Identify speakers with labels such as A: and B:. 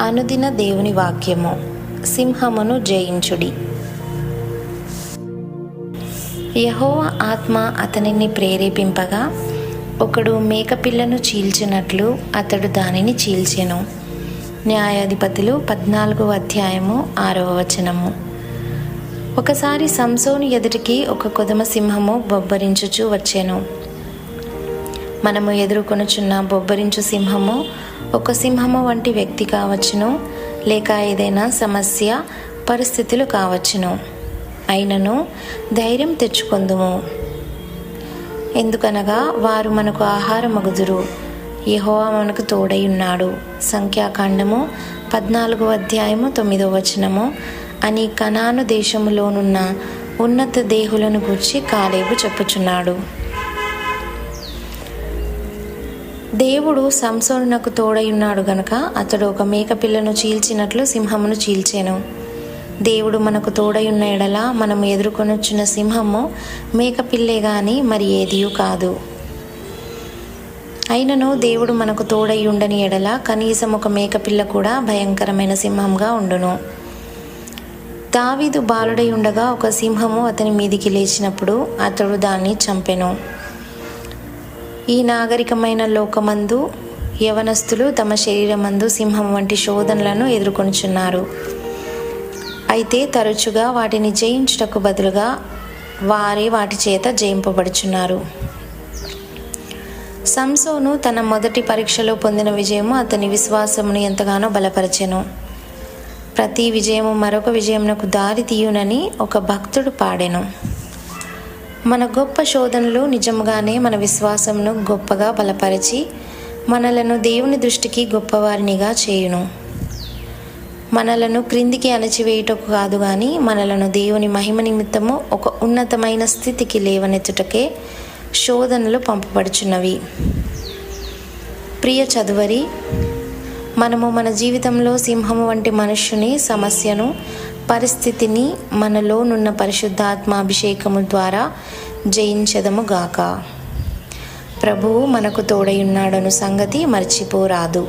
A: అనుదిన దేవుని వాక్యము. సింహమును జయించుడి. యహోవ ఆత్మ అతనిని ప్రేరేపింపగా ఒకడు మేకపిల్లను చీల్చినట్లు అతడు దానిని చీల్చెను. న్యాయాధిపతులు పద్నాలుగో అధ్యాయము ఆరవ వచనము. ఒకసారి సంసోను ఎదుటికి ఒక కొదమ సింహము బొబ్బరించుచు వచ్చాను. మనము ఎదుర్కొనుచున్న బొబ్బరించు సింహము ఒక సింహము వంటి వ్యక్తి కావచ్చును లేక ఏదైనా సమస్య పరిస్థితులు కావచ్చును. అయినను ధైర్యం తెచ్చుకొందుము. ఎందుకనగా వారు మనకు ఆహారమగుదురు. యహోవా మనకు తోడై ఉన్నాడు. సంఖ్యాకాండము పద్నాలుగో అధ్యాయము తొమ్మిదో వచనము. అని కనాను దేశములోనున్న ఉన్నత దేహులను గూర్చి కాలేబు చెప్పుచున్నాడు. దేవుడు సంసోనునకు తోడయున్నాడు గనక అతడు ఒక మేకపిల్లను చీల్చినట్లు సింహమును చీల్చెను. దేవుడు మనకు తోడయున్న ఎడల మనం ఎదుర్కొనొచ్చిన సింహము మేకపిల్లే గాని మరి ఏదియూ కాదు. అయినను దేవుడు మనకు తోడై ఉండని ఎడల కనీసం ఒక మేకపిల్ల కూడా భయంకరమైన సింహంగా ఉండును. దావీదు బాలుడై ఉండగా ఒక సింహము అతని మీదికి లేచినప్పుడు అతడు దాన్ని చంపెను. ఈ నాగరికమైన లోకమందు యవనస్తులు తమ శరీరమందు సింహం వంటి శోధనలను ఎదుర్కొనుచున్నారు. అయితే తరచుగా వాటిని జయించుటకు బదులుగా వారే వాటి చేత జయింపబడుచున్నారు. సంసోను తన మొదటి పరీక్షలో పొందిన విజయము అతని విశ్వాసమును ఎంతగానో బలపరచెను. ప్రతి విజయము మరొక విజయమునకు దారి తీయునని ఒక భక్తుడు పాడెను. మన గొప్ప శోధనలు నిజంగానే మన విశ్వాసంను గొప్పగా బలపరిచి మనలను దేవుని దృష్టికి గొప్పవారినిగా చేయును. మనలను క్రిందికి అణచివేయుటకు కాదు కానీ మనలను దేవుని మహిమ నిమిత్తము ఒక ఉన్నతమైన స్థితికి లేవనెత్తుటకే శోధనలు పంపబడుచున్నవి. ప్రియ చదువరి మనము మన జీవితంలో సింహము వంటి మనుష్యుని సమస్యను పరిస్థితిని మనలోనున్న పరిశుద్ధాత్మాభిషేకము ద్వారా జయించదము గాక ప్రభువు మనకు తోడయున్నాడను సంగతి మర్చిపోరాదు.